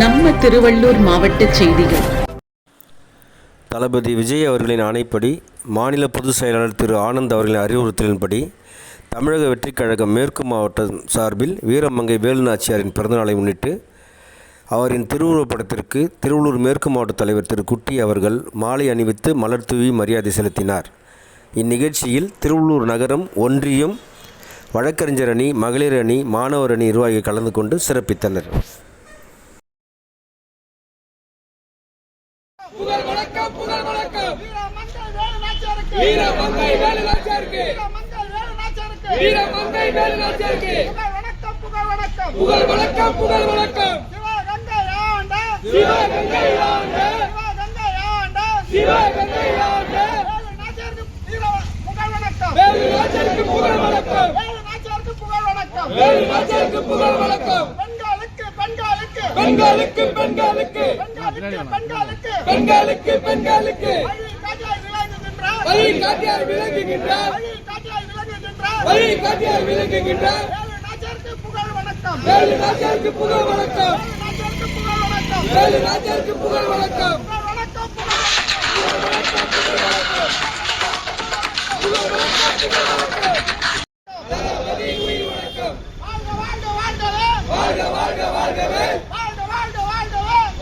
நம்ம திருவள்ளூர் மாவட்ட செய்திகள். தளபதி விஜய் அவர்களின் ஆணைப்படி மாநில பொதுச் செயலாளர் திரு ஆனந்த் அவர்களின் அறிவுறுத்தலின்படி தமிழக வெற்றிக் கழகம் மேற்கு மாவட்டம் சார்பில் வீரமங்கை வேலுநாச்சியாரின் பிறந்தநாளை முன்னிட்டு அவரின் திருவுருவப்படத்திற்கு திருவள்ளூர் மேற்கு மாவட்ட தலைவர் திரு குட்டி அவர்கள் மாலை அணிவித்து மலர் தூவி மரியாதை செலுத்தினார். இந்நிகழ்ச்சியில் திருவள்ளூர் நகரம் ஒன்றியம் வழக்கறிஞர் அணி மகளிர் அணி மாணவர் அணி நிர்வாகிகள் கலந்து கொண்டு சிறப்பித்தனர். புகழ் வணக்கம் புகழ் வணக்கம். வீர மங்கை வேலு நாச்சியாருக்கு. வீர மங்கை வேலு நாச்சியாருக்கு. புகழ் வணக்கம் புகழ் வணக்கம். புகழ் வணக்கம் புகழ் வணக்கம். சிவகங்கை ஆண்ட சிவகங்கை ஆண்ட வேலு நாச்சியாருக்கு புகழ் வணக்கம். வேலு நாச்சியாருக்கு புகழ் வணக்கம். வேலு நாச்சியாருக்கு புகழ் வணக்கம் வேலு நாச்சியாருக்கு புகழ் வணக்கம் பெண்களுக்கு பெண்களுக்கு. பெண்களுக்கு பெண்களுக்கு. பெண்களுக்கு வழி காட்டியாய் விளங்குகின்றார். வழி காட்டியாய் விளங்குகின்றார். ஏழு காட்டியாய் நாச்சியாருக்கு புகழ் வணக்கம். ஏழு நாச்சியாருக்கு புகழ் வணக்கம் புகழ் வணக்கம் புகழ் வணக்கம் வாழ்க வாழ்க வாழ்கவே வாழ்க வாழ்க வாழ்கவே வாழ்க வாழ்க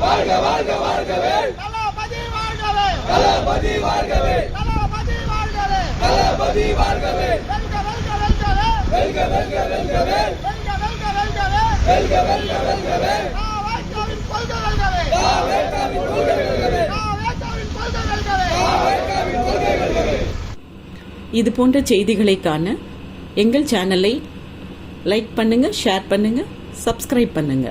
வாழ்கவே வாழ்க வாழ்கவே தளபதி வாழ்கவே தளபதி வாழ்கவே தளபதி வாழ்கவே தளபதி வாழ்கவே வெல்க வெல்க வெல்கவே வெல்க வெல்க வெல்கவே வெல்க வெல்க வெல்கவே வெல்க வெல்க வெல்கவே கொள்கை வெல்கவே கொள்கை வெல்கவே கொள்கை வெல்கவே கொள்கை வெல்கவே இது போன்ற செய்திகளை காண எங்கள் சேனலை லைக் பண்ணுங்க ஷேர் பண்ணுங்க சப்ஸ்கிரைப் பண்ணுங்க.